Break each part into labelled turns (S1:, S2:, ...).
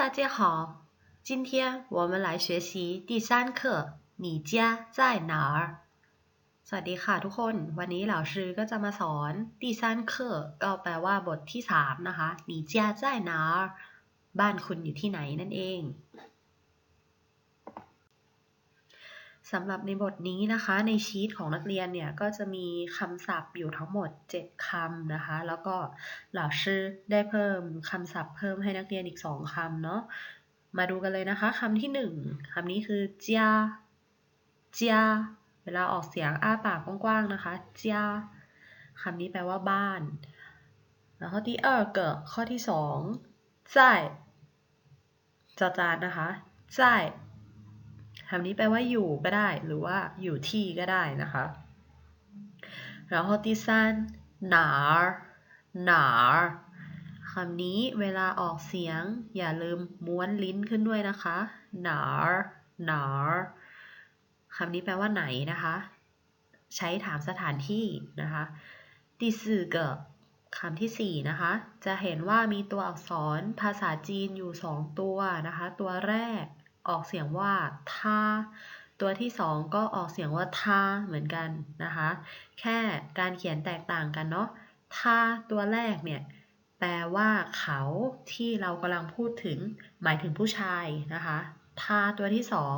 S1: 大家好，今天我们来学习第三课。你家在哪儿？สวัสดีค่ะทุกคน วันนี้เหล่าชื่อก็จะมาสอน第三课ก็แปลว่าบทที่สามนะคะ你家在哪儿บ้านคุณอยู่ที่ไหนนั่นเอง สำหรับในบทนี้นะคะในชีตของนักเรียนเนี่ยก็จะมีคำศัพท์อยู่ทั้งหมด 7คำนะคะ แล้วก็เหล่าชื่อได้เพิ่มคำศัพท์เพิ่มให้นักเรียนอีก 2คำเนาะมาดูกันเลยนะคะคำที่ 1คำนี้คือเจียเจียเวลาออกเสียงอ้าปากกว้างๆนะคะเจียคำนี้แปลว่าบ้าน แล้วข้อที่เออเกิดข้อที่2在จอจานนะคะ在 คำนี้แปลว่าอยู่ก็ได้ หรือว่าอยู่ที่ก็ได้นะคะแล้วข้อที่สามหนาหนาคำนี้เวลาออกเสียง อย่าลืมม้วนลิ้นขึ้นด้วยนะคะหนาหนาคำนี้แปลว่าไหนนะคะ ใช้ถามสถานที่นะคะที่สี่เกิคำที่สี่นะคะ จะเห็นว่ามีตัวอักษรภาษาจีนอยู่สองตัวนะคะ ตัวแรก ออกเสียงว่าท่าตัวที่สองก็ออกเสียงว่าท่าเหมือนกันนะคะ แค่การเขียนแตกต่างกันเนาะท่าตัวแรกเนี่ย แปลว่าเขาที่เรากำลังพูดถึงหมายถึงผู้ชายนะคะท่าตัวที่สอง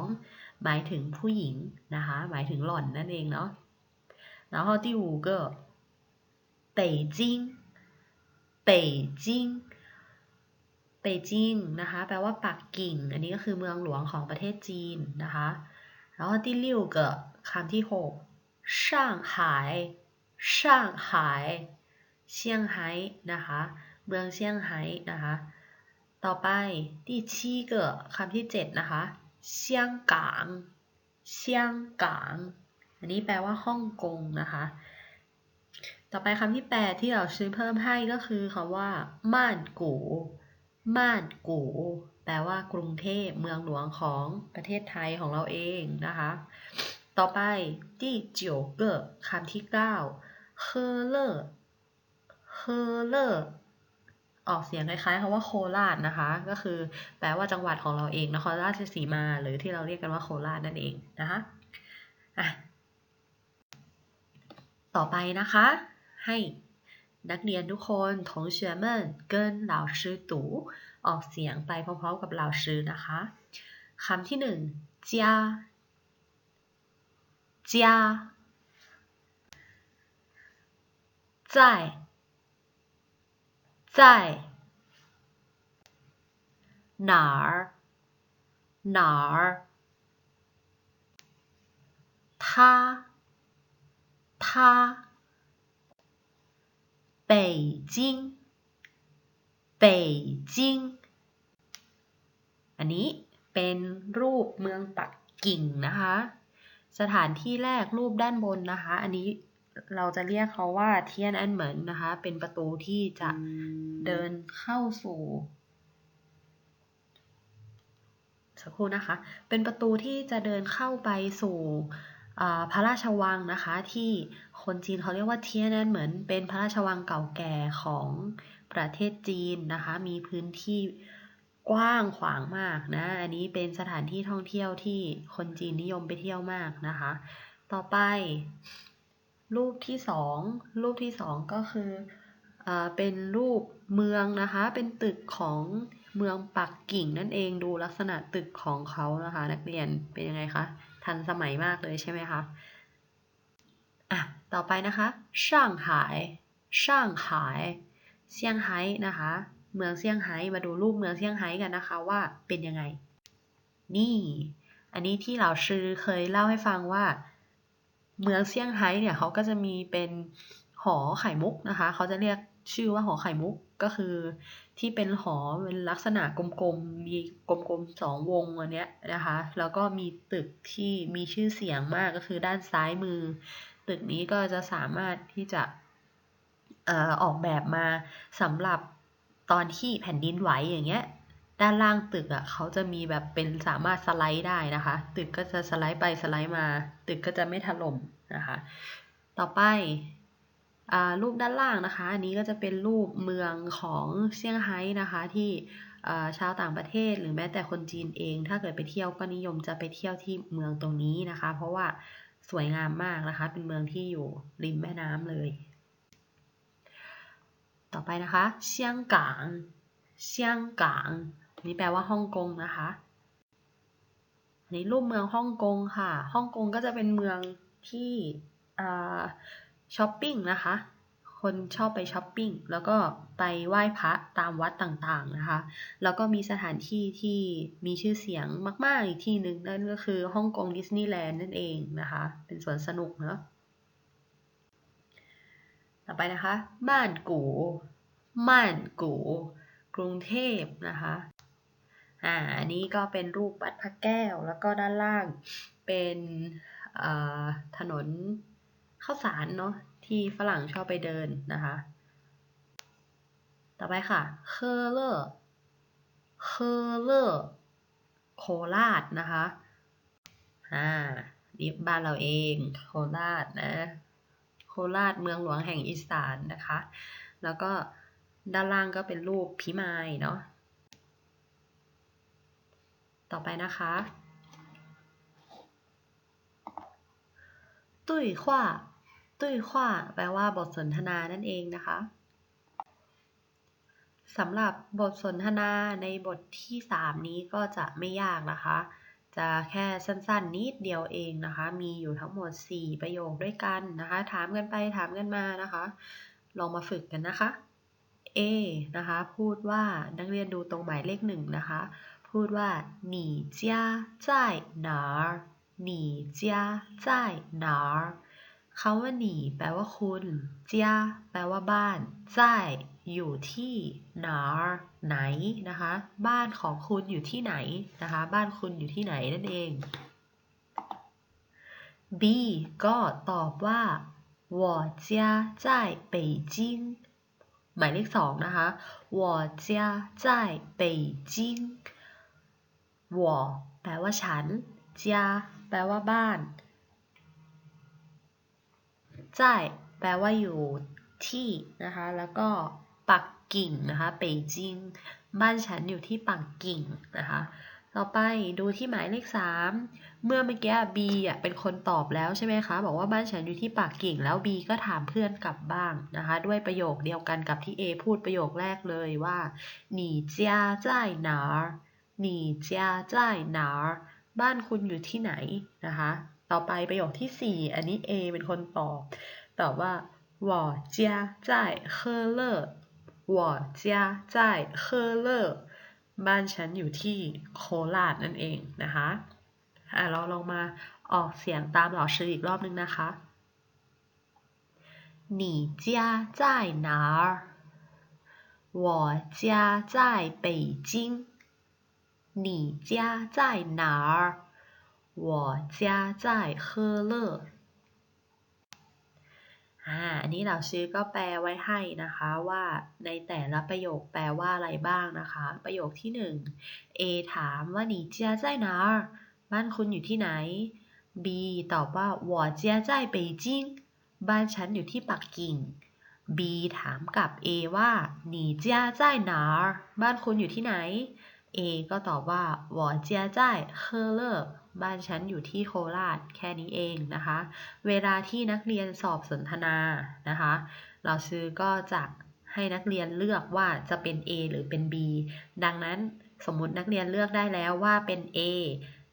S1: หมายถึงผู้หญิงนะคะ หมายถึงหล่อนนั่นเองเนาะแล้วข้อที่五个北京北京 เปจิงนะคะแปลว่าปักกิ่ง อันนี้ก็คือเมืองหลวงของประเทศจีนนะคะแล้วที่หกคำที่หกช่างหายช่างหายเซี่ยงไฮ้นะคะ เมืองเซี่ยงไฮ้นะคะ ต่อไปที่ชี้เกิดคำที่เจ็ดนะคะเซี่ยงกางเซี่ยงกางอันนี้แปลว่าฮ่องกงนะคะ ต่อไปคำที่แปดที่เราซื้อเพิ่มให้ก็คือคำว่าม่านกู่ ม่านกูแปลว่ากรุงเทพเมืองหลวงของประเทศไทยของเราเองนะคะ ต่อไปที่เจิวเกอคำที่เก้าเฮเลอร์เฮเลอร์ออกเสียงคล้ายๆคำว่าโคราชนะคะ ก็คือแปลว่าจังหวัดของเราเองนครราชสีมา หรือที่เราเรียกกันว่าโคราชนั่นเองนะคะอะต่อไปนะคะ ให้ นักเรียนทุกคน同学们跟老师读ออกเสียงไปพร้อมๆกับ老师นะคะคำที่หนึ่ง家家在在哪儿哪儿他他 北京北京อันนี้เป็นรูปเมืองปักกิ่งนะคะ สถานที่แรกรูปด้านบนนะคะ อันนี้เราจะเรียกเขาว่าเทียนอันเหมินนะคะ เป็นประตูที่จะเดินเข้าสู่สักครู่นะคะ เป็นประตูที่จะเดินเข้าไปสู่ พระราชวังนะคะที่คนจีนเขาเรียกว่าเทียนนั้นเหมือนเป็นพระราชวังเก่าแก่ของประเทศจีนนะคะมีพื้นที่กว้างขวางมากนะอันนี้เป็นสถานที่ท่องเที่ยวที่คนจีนนิยมไปเที่ยวมากนะคะ ต่อไป รูปที่สองรูปที่สองก็คืออเป็นรูปเมืองนะคะเป็นตึกของเมืองปักกิ่งนั่นเองดูลักษณะตึกของเขานะคะ นักเรียนเป็นยังไงคะ ทันสมัยมากเลยใช่ไหมคะอะต่อไปนะคะช่างหายช่างหายเซี่ยงไฮ้นะคะ เมืองเซี่ยงไฮ้มาดูรูปเมืองเซี่ยงไฮ้กันนะคะว่าเป็นยังไง นี่ อันนี้ที่เราชื่อเคยเล่าให้ฟังว่า เมืองเซี่ยงไฮ้เนี่ยเขาก็จะมีเป็นหอไข่มุกนะคะ เขาจะเรียกชื่อว่าหอไข่มุก ก็คือที่เป็นหอเป็นลักษณะกลมๆ มีกลมๆสองวงอันเนี้ยนะคะ แล้วก็มีตึกที่มีชื่อเสียงมากก็คือด้านซ้ายมือ ตึกนี้ก็จะสามารถที่จะออกแบบมาสำหรับตอนที่แผ่นดินไหวอย่างเงี้ยด้านล่างตึกอะเขาจะมีแบบเป็นสามารถสไลด์ได้นะคะ ตึกก็จะสไลด์ไปสไลด์มา ตึกก็จะไม่ถล่มนะคะ ต่อไป รูปด้านล่างนะคะ อันนี้ก็จะเป็นรูปเมืองของเซี่ยงไฮ้นะคะ ที่ชาวต่างประเทศหรือแม้แต่คนจีนเอง ถ้าเกิดไปเที่ยวก็นิยมจะไปเที่ยวที่เมืองตรงนี้นะคะ เพราะว่าสวยงามมากนะคะ เป็นเมืองที่อยู่ริมแม่น้ำเลย ต่อไปนะคะเซี่ยงกางเซี่ยงกางนี่แปลว่าฮ่องกงนะคะอันนี้รูปเมืองฮ่องกงค่ะฮ่องกงก็จะเป็นเมืองที่ ช้อปปิ้งนะคะ คนชอบไปช้อปปิ้งแล้วก็ไปไหว้พระตามวัดต่างๆนะคะ แล้วก็มีสถานที่ที่มีชื่อเสียงมาก ๆ อีกที่หนึ่งนั่นก็คือฮ่องกงดิสนีย์แลนด์นั่นเองนะคะ เป็นสวนสนุกเนาะต่อไปนะคะม่านกูม่านกูกรุงเทพนะคะอ่าอันนี้ก็เป็นรูปวัดพระแก้ว แล้วก็ด้านล่างเป็นถนน ข้าวสารเนาะที่ฝรั่งชอบไปเดินนะคะ ต่อไปค่ะเคอร์เลอร์เคอร์เลอร์โคราชนะคะอ่านี่บ้านเราเองโคราชนะโคราชเมืองหลวงแห่งอีสานนะคะ แล้วก็ด้านล่างก็เป็นรูปพิมายเนาะต่อไปนะคะตุ้ยขว้า ตุ้ยขว้าแปลว่าบทสนทนานั่นเองนะคะสำหรับบทสนทนาในบทที่ 3 นี้ก็จะไม่ยากนะคะ จะแค่สั้นๆนิดเดียวเองนะคะ มีอยู่ทั้งหมด 4 ประโยคด้วยกันนะคะ ถามกันไปถามกันมานะคะ ลองมาฝึกกันนะคะ A นะคะ พูดว่านักเรียนดูตรงหมายเลขหนึ่งนะคะ พูดว่า你家在哪儿你家在哪儿 คำว่าหนีแปลว่าคุณเจียแปลว่าบ้านจ่ายอยู่ที่หนาไหนนะคะ บ้านของคุณอยู่ที่ไหนนะคะ บ้านคุณอยู่ที่ไหนนั่นเอง B ก็ตอบว่า我家在北京หมายเลขสองนะคะ我家在北京我แปลว่าฉัน家แปลว่าบ้าน จ่แปลว่าอยู่ที่นะคะ แล้วก็ปักกิ่งนะคะเป่ยจิง บ้านฉันอยู่ที่ปักกิ่งนะคะ ต่อไปดูที่หมายเลขสามเมื่อเมื่อกี้ B อะเป็นคนตอบแล้วใช่ไหมคะ บอกว่าบ้านฉันอยู่ที่ปักกิ่ง แล้ว B ก็ถามเพื่อนกลับบ้างนะคะ ด้วยประโยคเดียวกันกับที่ A พูดประโยคแรกเลยว่าหนีเจียจ่ายหนาหนีเจียจ่ายหนาบ้านคุณอยู่ที่ไหนนะคะ ต่อไปประโยคที่ 4 อันนี้ A เป็นคนตอบตอบว่า我家在喝乐我家在喝乐บ้านฉันอยู่ที่โคราชนั่นเองนะคะอ่ะเราลองมาออกเสียงตามหล่อชื่ออีกรอบนึงนะคะ你家在哪儿我家在北京你家在哪儿 我家在喝乐อ่าอันนี้เราซื้อก็แปลไว้ให้นะคะว่าในแต่ละประโยคแปลว่าอะไรบ้างนะคะ ประโยคที่ 1 A ถามว่า你家在哪儿บ้านคุณอยู่ที่ไหน B ตอบว่า我家在北京บ้านฉันอยู่ที่ปักกิ่ง B ถามกับ A ว่า你家在哪儿บ้านคุณอยู่ที่ไหน A ก็ตอบว่า我家在赫勒 บ้านฉันอยู่ที่โคราชแค่นี้เองนะคะ เวลาที่นักเรียนสอบสนทนานะคะ เราซื้อก็จะให้นักเรียนเลือกว่าจะเป็น A หรือเป็น B ดังนั้นสมมตินักเรียนเลือกได้แล้วว่าเป็น A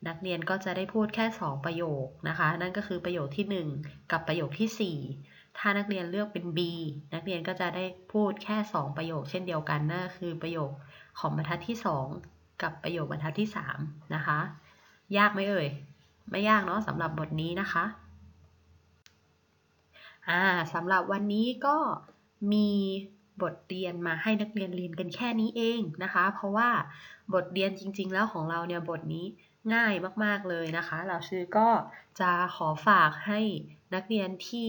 S1: นักเรียนก็จะได้พูดแค่ 2 ประโยคนะคะ นั่นก็คือประโยคที่ 1 กับประโยคที่ 4 ถ้านักเรียนเลือกเป็น B นักเรียนก็จะได้พูดแค่ 2 ประโยค เช่นเดียวกันนั่นคือประโยคของบรรทัดที่ 2 กับประโยคบรรทัดที่ 3 นะคะ ยากไหมเอ่ย ไม่ยากเนาะสำหรับบทนี้นะคะ อ่าสำหรับวันนี้ก็มีบทเรียนมาให้นักเรียนเรียนกันแค่นี้เองนะคะ เพราะว่าบทเรียนจริง ๆ แล้วของเราเนี่ยบทนี้ง่ายมากๆเลยนะคะ เราชื่อก็จะขอฝากให้นักเรียนที่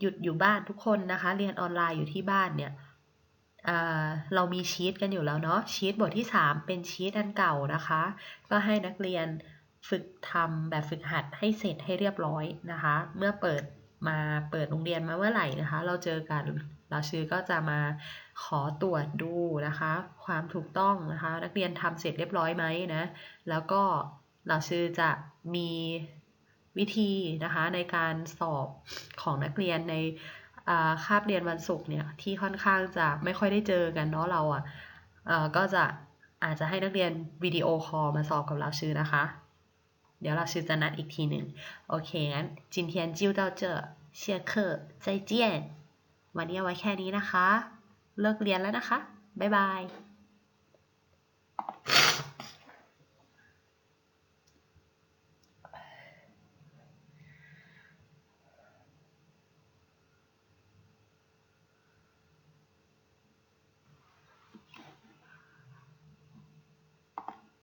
S1: หยุดอยู่บ้านทุกคนนะคะ เรียนออนไลน์อยู่ที่บ้านเนี่ย เรามีชีตกันอยู่แล้วเนาะชีตบทที่ 3 เป็นชีตอันเก่านะคะ ก็ให้นักเรียนฝึกทำแบบฝึกหัดให้เสร็จให้เรียบร้อยนะคะ เมื่อเปิดมาเปิดโรงเรียนมาเมื่อไหร่นะคะ เราเจอกันเราชื่อก็จะมาขอตรวจดูนะคะ ความถูกต้องนะคะ นักเรียนทำเสร็จเรียบร้อยไหมนะแล้วก็เราชื่อจะมีวิธีนะคะในการสอบของนักเรียนใน คาบเรียนวันศุกร์เนี่ยที่ค่อนข้างจะไม่ค่อยได้เจอกันเนาะเราอะก็จะอาจจะให้นักเรียนวิดีโอคอลมาสอบกับเราชื่อนะคะ เดี๋ยวเราชื่อจะนัดอีกทีหนึ่งโอเคงั้นจินเทียนจิวเจ้าเจอเชีวันนี้เอาไว้แค่นี้นะคะ เลิกเรียนแล้วนะคะ บ๊ายบาย